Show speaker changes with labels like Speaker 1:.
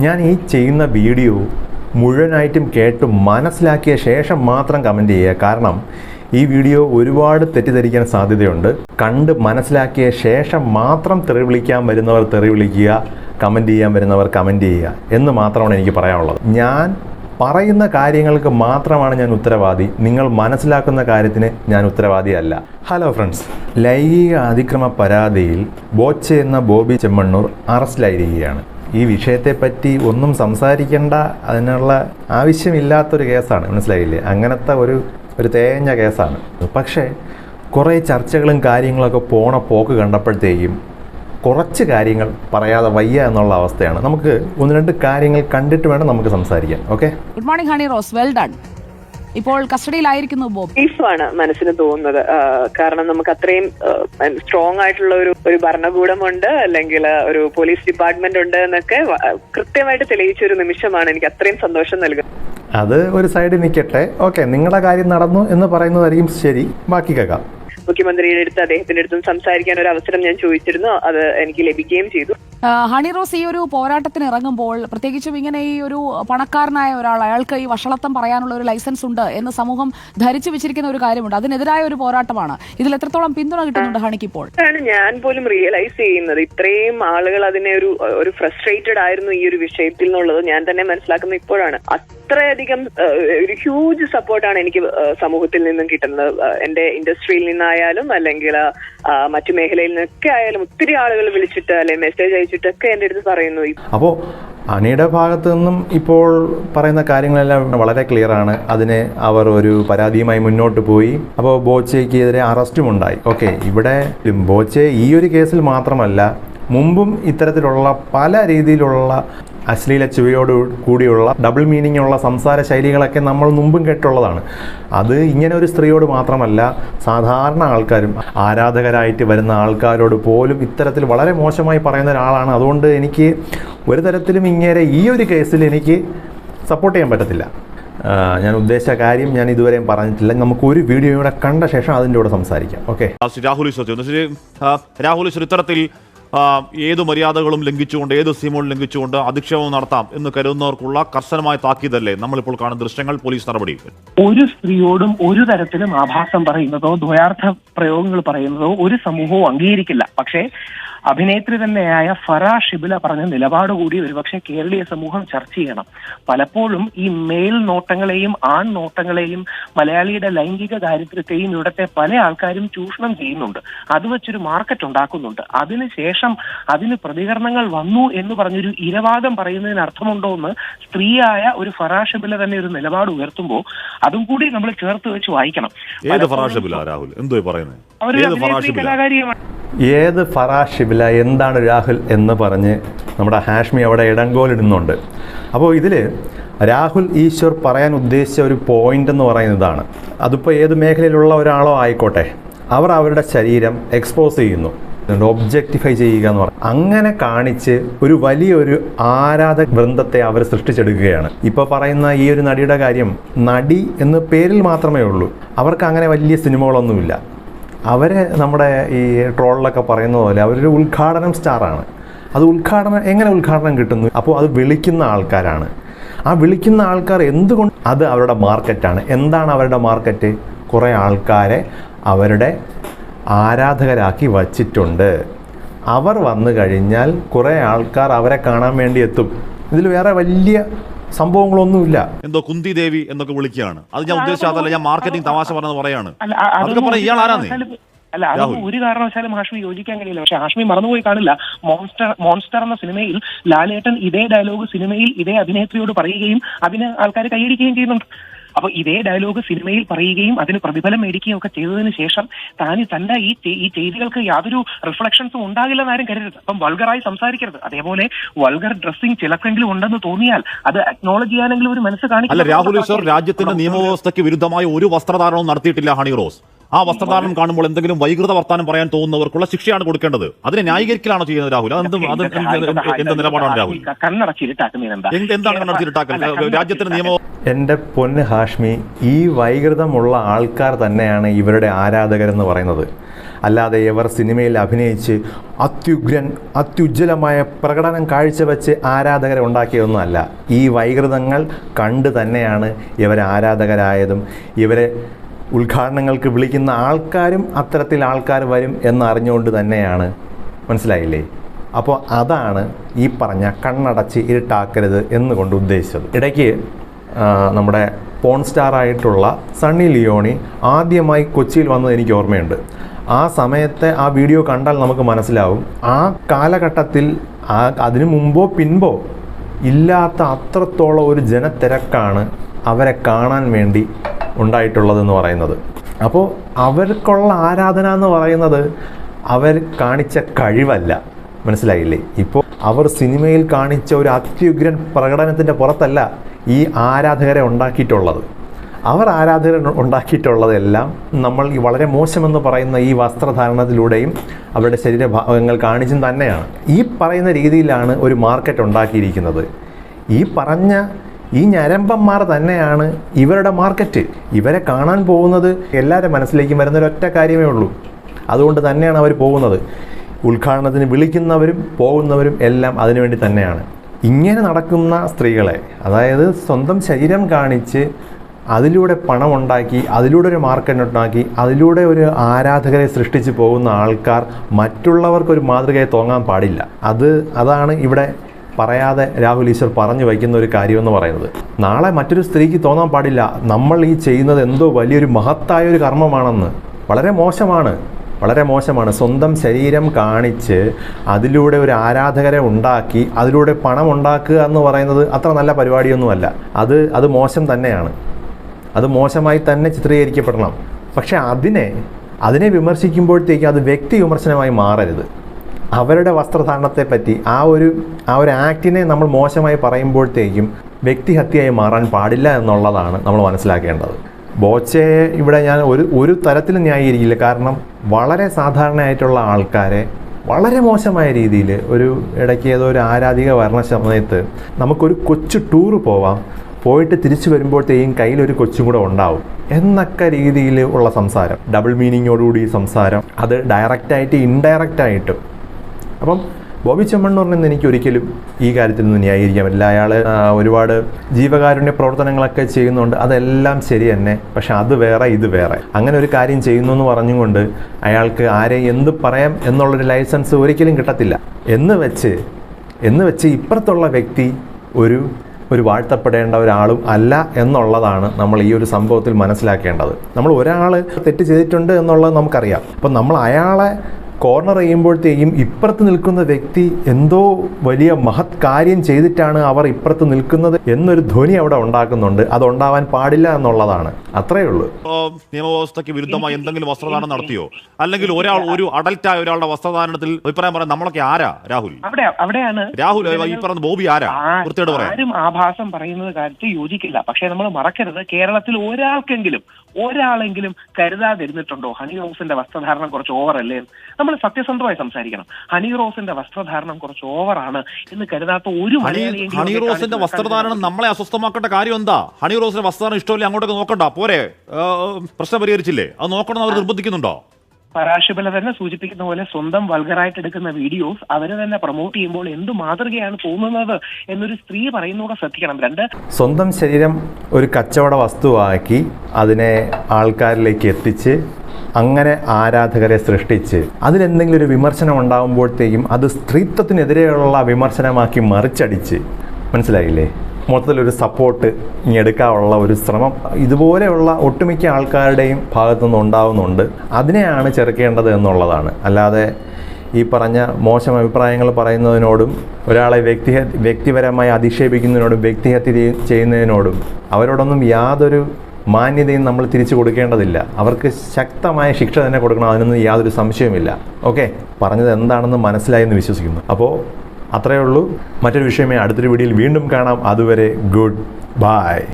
Speaker 1: ഞാൻ ഈ ചെയ്യുന്ന വീഡിയോ മുഴുവനായിട്ടും കേട്ട് മനസ്സിലാക്കിയ ശേഷം മാത്രം കമന്റ് ചെയ്യുക. കാരണം ഈ വീഡിയോ ഒരുപാട് തെറ്റിദ്ധരിക്കാൻ സാധ്യതയുണ്ട്. കണ്ട് മനസ്സിലാക്കിയ ശേഷം മാത്രം തെറി വിളിക്കാൻ വരുന്നവർ തെറി വിളിക്കുക കമന്റ് ചെയ്യാൻ വരുന്നവർ കമന്റ് ചെയ്യുക എന്ന് മാത്രമാണ് എനിക്ക് പറയാനുള്ളത്. ഞാൻ പറയുന്ന കാര്യങ്ങൾക്ക് മാത്രമാണ് ഞാൻ ഉത്തരവാദി. നിങ്ങൾ മനസ്സിലാക്കുന്ന കാര്യത്തിന് ഞാൻ ഉത്തരവാദിയല്ല. ഹലോ ഫ്രണ്ട്സ് ലൈംഗിക അതിക്രമ പരാതിയിൽ ബോച്ചെ എന്ന ബോബി ചെമ്മണ്ണൂർ അറസ്റ്റിലായിരിക്കുകയാണ്. ഈ വിഷയത്തെപ്പറ്റി ഒന്നും സംസാരിക്കേണ്ട അതിനുള്ള ആവശ്യമില്ലാത്തൊരു കേസാണ് മനസ്സിലായില്ലേ? അങ്ങനത്തെ ഒരു ഒരു തേഞ്ഞ കേസാണ്. പക്ഷേ കുറേ ചർച്ചകളും കാര്യങ്ങളൊക്കെ പോണ പോക്ക് കണ്ടപ്പോഴത്തേക്കും കുറച്ച് കാര്യങ്ങൾ പറയാതെ വയ്യ എന്നുള്ള അവസ്ഥയാണ്. നമുക്ക് ഒന്ന് രണ്ട് കാര്യങ്ങൾ കണ്ടിട്ട് വേണം നമുക്ക് സംസാരിക്കാൻ. Okay?
Speaker 2: Good morning Honey Rose well done ഇപ്പോൾ കസ്റ്റഡിയിലായിരിക്കുന്നു ബോബ്.
Speaker 3: മനസ്സിന് തോന്നുന്നത്. കാരണം നമുക്ക് അത്രയും സ്ട്രോങ് ആയിട്ടുള്ള ഒരു ഒരു ഭരണകൂടമുണ്ട് അല്ലെങ്കിൽ ഒരു പോലീസ് ഡിപ്പാർട്ട്മെന്റ് ഉണ്ട് എന്നൊക്കെ കൃത്യമായിട്ട് തെളിയിച്ച ഒരു നിമിഷമാണ് എനിക്ക് അത്രയും സന്തോഷം നൽകുന്നത്.
Speaker 1: അത് ഒരു സൈഡിൽ നിൽക്കട്ടെ ഓക്കെ നിങ്ങളുടെ കാര്യം നടന്നു എന്ന് പറയുന്നതായിരിക്കും ശരി. ബാക്കി കേൾക്കാം.
Speaker 3: മുഖ്യമന്ത്രിയുടെ അടുത്ത് അദ്ദേഹത്തിന്റെ അടുത്തും സംസാരിക്കാൻ ഒരു അവസരം ഞാൻ ചോദിച്ചിരുന്നു. അത് എനിക്ക് ലഭിക്കുകയും ചെയ്തു.
Speaker 2: ഹണി റോസ് ഈ ഒരു പോരാട്ടത്തിന് ഇറങ്ങുമ്പോൾ പ്രത്യേകിച്ചും ഇങ്ങനെ ഈ ഒരു പണക്കാരനായ ഒരാൾ അയാൾക്ക് ഈ വഷളത്വം പറയാനുള്ള ഒരു ലൈസൻസ് ഉണ്ട് എന്ന് സമൂഹം ധരിച്ചു വെച്ചിരിക്കുന്ന ഒരു കാര്യമുണ്ട്. അതിനെതിരായ ഒരു പോരാട്ടമാണ്. ഇതിൽ എത്രത്തോളം പിന്തുണ കിട്ടുന്നുണ്ട് ഹണിക്ക് ഇപ്പോൾ?
Speaker 3: ഞാൻ പോലും റിയലൈസ് ചെയ്യുന്നത്. ഇത്രയും ആളുകൾ അതിനെ ഒരു ഒരു ഫ്രസ്ട്രേറ്റഡ് ആയിരുന്നു ഈ ഒരു വിഷയത്തിൽ എന്നുള്ളത് ഞാൻ തന്നെ മനസ്സിലാക്കുന്നത് ഇപ്പോഴാണ്. അത്രയധികം ഒരു ഹ്യൂജ് സപ്പോർട്ടാണ് എനിക്ക് സമൂഹത്തിൽ നിന്നും കിട്ടുന്നത്. എന്റെ ഇൻഡസ്ട്രിയിൽ നിന്നായാലും അല്ലെങ്കിൽ മറ്റു മേഖലയിൽ നിന്നൊക്കെ ആയാലും ഒത്തിരി ആളുകൾ വിളിച്ചിട്ട് അല്ലെ മെസ്സേജ് അയച്ചിട്ടൊക്കെ എന്റെ അടുത്ത് പറയുന്നു.
Speaker 1: അപ്പോ അണിയുടെ ഭാഗത്തു നിന്നും ഇപ്പോൾ പറയുന്ന കാര്യങ്ങളെല്ലാം വളരെ ക്ലിയർ ആണ്. അതിന് അവർ ഒരു പരാതിയുമായി മുന്നോട്ട് പോയി. അപ്പോൾ ബോച്ചയ്ക്കെതിരെ അറസ്റ്റും ഉണ്ടായി. ഓക്കെ ഇവിടെ ബോച്ചെ ഈ ഒരു കേസിൽ മാത്രമല്ല മുമ്പും ഇത്തരത്തിലുള്ള പല രീതിയിലുള്ള അശ്ലീല ചുവയോട് കൂടിയുള്ള ഡബിൾ മീനിങ് ഉള്ള സംസാര ശൈലികളൊക്കെ നമ്മൾ മുമ്പും കേട്ടുള്ളതാണ് അത് ഇങ്ങനെ ഒരു സ്ത്രീയോട് മാത്രമല്ല സാധാരണ ആൾക്കാരും ആരാധകരായിട്ട് വരുന്ന ആൾക്കാരോട് പോലും ഇത്തരത്തിൽ വളരെ മോശമായി പറയുന്ന ഒരാളാണ്. അതുകൊണ്ട് എനിക്ക് ഒരു തരത്തിലും ഇങ്ങനെ ഈ ഒരു കേസിൽ എനിക്ക് സപ്പോർട്ട് ചെയ്യാൻ പറ്റത്തില്ല. ഞാൻ ഉദ്ദേശിച്ച കാര്യം ഞാൻ ഇതുവരെയും പറഞ്ഞിട്ടില്ല. നമുക്ക് ഒരു വീഡിയോ കൂടെ കണ്ട ശേഷം അതിന്റെ കൂടെ സംസാരിക്കാം. ഓക്കെ
Speaker 4: രാഹുൽ ഈശ്വർ രാഹുൽ ഈശ്വർ ഇത്തരത്തിൽ ഏത് മര്യാദകളും ലംഘിച്ചുകൊണ്ട് ഏത് സീമകളും ലംഘിച്ചുകൊണ്ട് അധിക്ഷേപം നടത്താം എന്ന് കരുതുന്നവർക്കുള്ള കർശനമായ താക്കീതല്ലേ നമ്മളിപ്പോൾ കാണുന്ന ദൃശ്യങ്ങൾ പോലീസ് നടപടി.
Speaker 5: ഒരു സ്ത്രീയോടും ഒരു തരത്തിലും ആഭാസം പറയുന്നതോ ദ്വയാർത്ഥ പ്രയോഗങ്ങൾ പറയുന്നതോ ഒരു സമൂഹവും അംഗീകരിക്കില്ല. പക്ഷേ അഭിനേത്രി തന്നെയായ ഫറാ ഷിബില പറഞ്ഞ നിലപാട് കൂടി ഒരുപക്ഷെ കേരളീയ സമൂഹം ചർച്ച ചെയ്യണം. പലപ്പോഴും ഈ മേൽ നോട്ടങ്ങളെയും ആൺ നോട്ടങ്ങളെയും മലയാളിയുടെ ലൈംഗിക ദാരിദ്ര്യത്തെയും ഇവിടുത്തെ പല ആൾക്കാരും ചൂഷണം ചെയ്യുന്നുണ്ട്. അത് വെച്ചൊരു മാർക്കറ്റ് ഉണ്ടാക്കുന്നുണ്ട്. അതിനുശേഷം അതിന് പ്രതികരണങ്ങൾ വന്നു എന്ന് പറഞ്ഞൊരു ഇരവാദം പറയുന്നതിന് അർത്ഥമുണ്ടോ എന്ന് സ്ത്രീയായ ഒരു ഫറാ ഷിബില തന്നെ ഒരു നിലപാട് ഉയർത്തുമ്പോൾ അതും കൂടി നമ്മൾ ചേർത്ത് വെച്ച് വായിക്കണം.
Speaker 4: രാഹുൽ? എന്തോ പറയുന്നത് ഏത് ഫറാഷബില
Speaker 1: എന്താണ് രാഹുൽ എന്ന് പറഞ്ഞ് നമ്മുടെ ഹാഷ്മി അവിടെ ഇടങ്കോലിടുന്നുണ്ട്. അപ്പോൾ ഇതിൽ രാഹുൽ ഈശ്വർ പറയാൻ ഉദ്ദേശിച്ച ഒരു പോയിന്റ് എന്ന് പറയുന്നതാണ് അതിപ്പോൾ ഏത് മേഖലയിലുള്ള ഒരാളോ ആയിക്കോട്ടെ അവർ അവരുടെ ശരീരം എക്സ്പോസ് ചെയ്യുന്നു. ഒബ്ജക്റ്റിഫൈ ചെയ്യുക എന്ന് പറഞ്ഞു. അങ്ങനെ കാണിച്ച് ഒരു വലിയൊരു ആരാധക വൃന്ദത്തെ അവർ സൃഷ്ടിച്ചെടുക്കുകയാണ്. ഇപ്പോൾ പറയുന്ന ഈ ഒരു നടിയുടെ കാര്യം നടി എന്ന് പേരിൽ മാത്രമേ ഉള്ളൂ. അവർക്ക് അങ്ങനെ വലിയ സിനിമകളൊന്നുമില്ല. അവർ നമ്മുടെ ഈ ട്രോളിലൊക്കെ പറയുന്ന പോലെ അവരൊരു ഉദ്ഘാടനം സ്റ്റാറാണ്. അത് ഉദ്ഘാടനം എങ്ങനെ ഉദ്ഘാടനം കിട്ടുന്നു? അപ്പോൾ അത് വിളിക്കുന്ന ആൾക്കാരാണ്. ആ വിളിക്കുന്ന ആൾക്കാർ എന്തുകൊണ്ട് അത് അവരുടെ മാർക്കറ്റാണ്. എന്താണ് അവരുടെ മാർക്കറ്റ്? കുറേ ആൾക്കാരെ അവരുടെ ആരാധകരാക്കി വച്ചിട്ടുണ്ട്. അവർ വന്നു കഴിഞ്ഞാൽ കുറേ ആൾക്കാർ അവരെ കാണാൻ വേണ്ടി എത്തും. ഇതിൽ വേറെ വലിയ സംഭവങ്ങളൊന്നുമില്ല.
Speaker 4: എന്തോ കുന്തി ദേവി എന്നൊക്കെ വിളിക്കുകയാണ്. അത് ഞാൻ ഉദ്ദേശിച്ച അതല്ല ഞാൻ മാർക്കറ്റിംഗ് തമാശ പറഞ്ഞത് പറയാണ്.
Speaker 5: അല്ല, അത്
Speaker 4: അതൊക്കെ പറയാം ഇയാൾ ആരാന്നേ?
Speaker 5: അല്ല അതൊന്നും ഒരു കാരണവശാലും ഹാഷ്മി യോജിക്കാൻ കഴിയില്ല. പക്ഷെ ഹാഷ്മി മറന്നുപോയി കാണില്ല. മോൺസ്റ്റർ മോൺസ്റ്റർ എന്ന സിനിമയിൽ ലാലേട്ടൻ ഇതേ ഡയലോഗ് സിനിമയിൽ ഇതേ അഭിനേത്രിയോട് പറയുകയും അതിന് ആൾക്കാർ കൈയടിക്കുകയും ചെയ്യുന്നുണ്ട്. അപ്പൊ ഇതേ ഡയലോഗ് സിനിമയിൽ പറയുകയും അതിന് പ്രതിഫലം മേടിക്കുകയും ഒക്കെ ചെയ്തതിന് ശേഷം താൻ തന്റെ ഈ ഈ ചെയ്തികൾക്ക് യാതൊരു റിഫ്ലക്ഷൻസും ഉണ്ടാകില്ലെന്ന് ആരും കരുതരുത്. അപ്പം വൾഗറായി സംസാരിക്കരുത്. അതേപോലെ വൾഗർ ഡ്രസ്സിംഗ് ചിലക്കെങ്കിലും ഉണ്ടെന്ന് തോന്നിയാൽ അത് അക്നോളജ് ചെയ്യാനെങ്കിലും ഒരു മനസ്സ്
Speaker 4: അല്ല
Speaker 5: കാണിക്കണം
Speaker 4: രാഹുൽ ഈശ്വർ രാജ്യത്തിന്റെ നിയമവ്യവസ്ഥയ്ക്ക് വിരുദ്ധമായ ഒരു വസ്ത്രധാരണവും നടത്തിയിട്ടില്ല ഹണി റോസ്. ആ വസ്ത്രധാരണം കാണുമ്പോൾ എന്തെങ്കിലും വൈകൃത വർത്താനം പറയാൻ തോന്നുന്നവർക്കുള്ള ശിക്ഷയാണ് കൊടുക്കേണ്ടത്. അതിനെ ന്യായീകരിക്കലാണോ ചെയ്യുന്നത് രാഹുൽ? അത് എന്ത് എന്ത് നിലപാടാണ് രാഹുൽ?
Speaker 5: കണ്ണടച്ചിരുട്ടാക്കുന്നതിന് എന്താ
Speaker 4: എന്താണ് രാജ്യത്തിന്റെ നിയമ
Speaker 1: എന്റെ പൊന്ന് ഹാഷ്മി ഈ വൈകൃതമുള്ള ആൾക്കാർ തന്നെയാണ് ഇവരുടെ ആരാധകരെന്ന് പറയുന്നത്. അല്ലാതെ ഇവർ സിനിമയിൽ അഭിനയിച്ച് അത്യുഗ്രൻ അത്യുജ്വലമായ പ്രകടനം കാഴ്ചവെച്ച് ആരാധകരെ ഉണ്ടാക്കിയതൊന്നുമല്ല. ഈ വൈകൃതങ്ങൾ കണ്ട് തന്നെയാണ് ഇവരെ ആരാധകരായതും. ഇവരെ ഉദ്ഘാടനങ്ങൾക്ക് വിളിക്കുന്ന ആൾക്കാരും അത്തരത്തിൽ ആൾക്കാർ വരും എന്നറിഞ്ഞുകൊണ്ട് തന്നെയാണ്. മനസ്സിലായില്ലേ? അപ്പോൾ അതാണ് ഈ പറഞ്ഞ കണ്ണടച്ച് ഇരുട്ടാക്കരുത് എന്നുകൊണ്ട് ഉദ്ദേശിച്ചത്. ഇടയ്ക്ക് നമ്മുടെ പോൺ സ്റ്റാർ ആയിട്ടുള്ള സണ്ണി ലിയോണി ആദ്യമായി കൊച്ചിയിൽ വന്നത് എനിക്ക് ഓർമ്മയുണ്ട്. ആ സമയത്തെ ആ വീഡിയോ കണ്ടാൽ നമുക്ക് മനസ്സിലാവും. ആ കാലഘട്ടത്തിൽ ആ അതിനു മുമ്പോ പിൻപോ ഇല്ലാത്ത അത്രത്തോളം ഒരു ജനത്തിരക്കാണ് അവരെ കാണാൻ വേണ്ടി ഉണ്ടായിട്ടുള്ളതെന്ന് പറയുന്നത്. അപ്പോൾ അവർക്കുള്ള ആരാധന എന്ന് പറയുന്നത് അവർ കാണിച്ച കഴിവല്ല. മനസ്സിലായില്ലേ? ഇപ്പോൾ അവർ സിനിമയിൽ കാണിച്ച ഒരു അത്യുഗ്രൻ പ്രകടനത്തിന്റെ പുറത്തല്ല ഈ ആരാധകരെ ഉണ്ടാക്കിയിട്ടുള്ളത്. അവർ ആരാധകർ ഉണ്ടാക്കിയിട്ടുള്ളതെല്ലാം നമ്മൾ ഈ വളരെ മോശമെന്ന് പറയുന്ന ഈ വസ്ത്രധാരണത്തിലൂടെയും അവരുടെ ശരീരഭാഗങ്ങൾ കാണിച്ചും തന്നെയാണ്. ഈ പറയുന്ന രീതിയിലാണ് ഒരു മാർക്കറ്റ് ഉണ്ടാക്കിയിരിക്കുന്നത്. ഈ പറഞ്ഞ ഈ ഞരമ്പന്മാർ തന്നെയാണ് ഇവരുടെ മാർക്കറ്റ് ഇവരെ കാണാൻ പോകുന്നത് എല്ലാവരുടെ മനസ്സിലേക്കും വരുന്ന ഒരൊറ്റ കാര്യമേ ഉള്ളൂ. അതുകൊണ്ട് തന്നെയാണ് അവർ പോകുന്നത്. ഉദ്ഘാടനത്തിന് വിളിക്കുന്നവരും പോകുന്നവരും എല്ലാം അതിനുവേണ്ടി തന്നെയാണ്. ഇങ്ങനെ നടക്കുന്ന സ്ത്രീകളെ അതായത് സ്വന്തം ശരീരം കാണിച്ച് അതിലൂടെ പണം ഉണ്ടാക്കി അതിലൂടെ ഒരു മാർക്കറ്റ് ഉണ്ടാക്കി അതിലൂടെ ഒരു ആരാധകരെ സൃഷ്ടിച്ച് പോകുന്ന ആൾക്കാർ മറ്റുള്ളവർക്കൊരു മാതൃകയെ തോന്നാൻ പാടില്ല. അത് അതാണ് ഇവിടെ പറയാതെ രാഹുൽ ഈശ്വർ പറഞ്ഞു വയ്ക്കുന്ന ഒരു കാര്യമെന്ന് പറയുന്നത്. നാളെ മറ്റൊരു സ്ത്രീക്ക് തോന്നാൻ പാടില്ല. നമ്മൾ ഈ ചെയ്യുന്നത് എന്തോ വലിയൊരു മഹത്തായ ഒരു കർമ്മമാണെന്ന്. വളരെ മോശമാണ്. വളരെ മോശമാണ്. സ്വന്തം ശരീരം കാണിച്ച് അതിലൂടെ ഒരു ആരാധകരെ ഉണ്ടാക്കി അതിലൂടെ പണം ഉണ്ടാക്കുക എന്ന് പറയുന്നത് അത്ര നല്ല പരിപാടിയൊന്നുമല്ല. അത് അത് മോശം തന്നെയാണ്. അത് മോശമായി തന്നെ ചിത്രീകരിക്കപ്പെടണം. പക്ഷെ അതിനെ അതിനെ വിമർശിക്കുമ്പോഴത്തേക്ക് അത് വ്യക്തി വിമർശനമായി മാറരുത്. അവരുടെ വസ്ത്രധാരണത്തെ പറ്റി ആ ഒരു ആ ഒരു ആക്ടിനെ നമ്മൾ മോശമായി പറയുമ്പോഴത്തേക്കും വ്യക്തിഹത്യയായി മാറാൻ പാടില്ല എന്നുള്ളതാണ് നമ്മൾ മനസ്സിലാക്കേണ്ടത്. ബോച്ചയെ ഇവിടെ ഞാൻ ഒരു ഒരു തരത്തിലും ന്യായീകരിക്കില്ല. കാരണം വളരെ സാധാരണയായിട്ടുള്ള ആൾക്കാരെ വളരെ മോശമായ രീതിയിൽ ഒരു ഇടയ്ക്ക് ഏതോ ഒരു ആരാധിക വരണ സമയത്ത് നമുക്കൊരു കൊച്ചു ടൂർ പോവാം. പോയിട്ട് തിരിച്ചു വരുമ്പോഴത്തേക്കും കയ്യിലൊരു കൊച്ചും കൂടെ ഉണ്ടാവും. എന്നൊക്കെ രീതിയിൽ ഉള്ള സംസാരം. ഡബിൾ മീനിങ്ങോടുകൂടി സംസാരം. അത് ഡയറക്റ്റായിട്ട് ഇൻഡയറക്റ്റായിട്ടും അപ്പം ബോബി ചെമ്മൺ എന്ന് പറഞ്ഞാൽ എനിക്ക് ഒരിക്കലും ഈ കാര്യത്തിൽ നിന്ന് ന്യായീകരിക്കാൻ പറ്റില്ല. അയാൾ ഒരുപാട് ജീവകാരുണ്യ പ്രവർത്തനങ്ങളൊക്കെ ചെയ്യുന്നുണ്ട്. അതെല്ലാം ശരി തന്നെ. പക്ഷെ അത് വേറെ ഇത് വേറെ. അങ്ങനെ ഒരു കാര്യം ചെയ്യുന്നു എന്ന് പറഞ്ഞുകൊണ്ട് അയാൾക്ക് ആരെ എന്ത് പറയാം എന്നുള്ളൊരു ലൈസൻസ് ഒരിക്കലും കിട്ടത്തില്ല. എന്ന് വെച്ച് എന്ന് വെച്ച് ഇപ്പുറത്തുള്ള വ്യക്തി ഒരു ഒരു വാഴ്ത്തപ്പെടേണ്ട ഒരാളും അല്ല എന്നുള്ളതാണ് നമ്മൾ ഈ ഒരു സംഭവത്തിൽ മനസ്സിലാക്കേണ്ടത്. നമ്മൾ ഒരാൾ തെറ്റ് ചെയ്തിട്ടുണ്ട് എന്നുള്ളത് നമുക്കറിയാം. അപ്പം നമ്മൾ അയാളെ കോർണർ ചെയ്യുമ്പോഴത്തേക്കും ഇപ്പുറത്ത് നിൽക്കുന്ന വ്യക്തി എന്തോ വലിയ മഹത് കാര്യം ചെയ്തിട്ടാണ് അവർ ഇപ്പുറത്ത് നിൽക്കുന്നത് എന്നൊരു ധ്വനി അവിടെ ഉണ്ടാക്കുന്നുണ്ട്. അത് ഉണ്ടാവാൻ പാടില്ല എന്നുള്ളതാണ്. അത്രേ ഉള്ളൂ.
Speaker 4: നിയമവ്യവസ്ഥയ്ക്ക് വിരുദ്ധമായി എന്തെങ്കിലും വസ്ത്രദാനം നടത്തിയോ? അല്ലെങ്കിൽ ഒരാൾ ഒരു അഡൽറ്റായ ഒരാളുടെ വസ്ത്രദാനത്തിൽ അഭിപ്രായം പറയാൻ നമ്മളൊക്കെ ആരാ? രാഹുൽ.
Speaker 5: അവിടെ അവിടെയാണ്
Speaker 4: രാഹുൽ ഈ പറഞ്ഞ ബോബി ആരാ? വൃത്തിയോട് പറയാം
Speaker 5: ആരും ആഭാസം പറയുന്നത് കാര്യത്തിൽ യോജിക്കില്ല. പക്ഷെ നമ്മൾ മറക്കരുത്. കേരളത്തിൽ ഒരാൾക്കെങ്കിലും ഒരാളെങ്കിലും കരുതാതിരുന്നിട്ടുണ്ടോ? ഹണി റോസിന്റെ വസ്ത്രധാരണം കുറച്ച് ഓവറല്ലേ അല്ലേ? നമ്മൾ സത്യസന്ധമായി സംസാരിക്കണം. ഹണി റോസിന്റെ വസ്ത്രധാരണം കുറച്ച് ഓവറാണ് എന്ന് കരുതാത്ത ഒരു
Speaker 4: ഹണി ഹണി റോസിന്റെ വസ്ത്രധാരണം നമ്മളെ അസ്വസ്ഥമാക്കേണ്ട കാര്യം എന്താ? ഹണി റോസിന്റെ വസ്ത്രധാരണം ഇഷ്ടമില്ല? അങ്ങോട്ടൊക്കെ നോക്കണ്ട. പോരെ. പ്രശ്നം പരിഹരിച്ചില്ലേ? അത് നോക്കണം അവർ നിർബന്ധിക്കുന്നുണ്ടോ?
Speaker 5: പരാശുബല തന്നെ സൂചിപ്പിക്കുന്ന പോലെ സ്വന്തം വൾഗറായിട്ട് എടുക്കുന്ന വീഡിയോസ് അവർ തന്നെ പ്രൊമോട്ട് ചെയ്യുമ്പോൾ എന്ത് മാതൃകയാണ് തോന്നുന്നത് എന്നൊരു സ്ത്രീ പറയുന്നതോടെ ശ്രദ്ധിക്കണം. രണ്ട്
Speaker 1: സ്വന്തം ശരീരം ഒരു കച്ചവട വസ്തുവാക്കി അതിനെ ആൾക്കാരിലേക്ക് എത്തിച്ച് അങ്ങനെ ആരാധകരെ സൃഷ്ടിച്ച് അതിലെന്തെങ്കിലും ഒരു വിമർശനം ഉണ്ടാകുമ്പോഴത്തേക്കും അത് സ്ത്രീത്വത്തിനെതിരെയുള്ള വിമർശനമാക്കി മറിച്ചടിച്ച്. മനസ്സിലായില്ലേ? മൊത്തത്തിലൊരു സപ്പോർട്ട് ഇനി എടുക്കാനുള്ള ഒരു ശ്രമം. ഇതുപോലെയുള്ള ഒട്ടുമിക്ക ആൾക്കാരുടെയും ഭാഗത്തുനിന്ന് ഉണ്ടാവുന്നുണ്ട്. അതിനെയാണ് ചെറുക്കേണ്ടത് എന്നുള്ളതാണ്. അല്ലാതെ ഈ പറഞ്ഞ മോശം അഭിപ്രായങ്ങൾ പറയുന്നതിനോടും ഒരാളെ വ്യക്തി വ്യക്തിപരമായി അധിക്ഷേപിക്കുന്നതിനോടും വ്യക്തിഹത്യ ചെയ്യ- ചെയ്യുന്നതിനോടും അവരോടൊന്നും യാതൊരു മാന്യതയും നമ്മൾ തിരിച്ചു കൊടുക്കേണ്ടതില്ല. അവർക്ക് ശക്തമായ ശിക്ഷ തന്നെ കൊടുക്കണം അതിനൊന്നും യാതൊരു സംശയവുമില്ല. ഓക്കെ? പറഞ്ഞത് എന്താണെന്ന് മനസ്സിലായി എന്ന് വിശ്വസിക്കുന്നു. അപ്പോൾ അത്രയേ ഉള്ളൂ. മറ്റൊരു വിഷയമേ അടുത്തൊരു വീഡിയോയിൽ വീണ്ടും കാണാം. അതുവരെ ഗുഡ് ബൈ.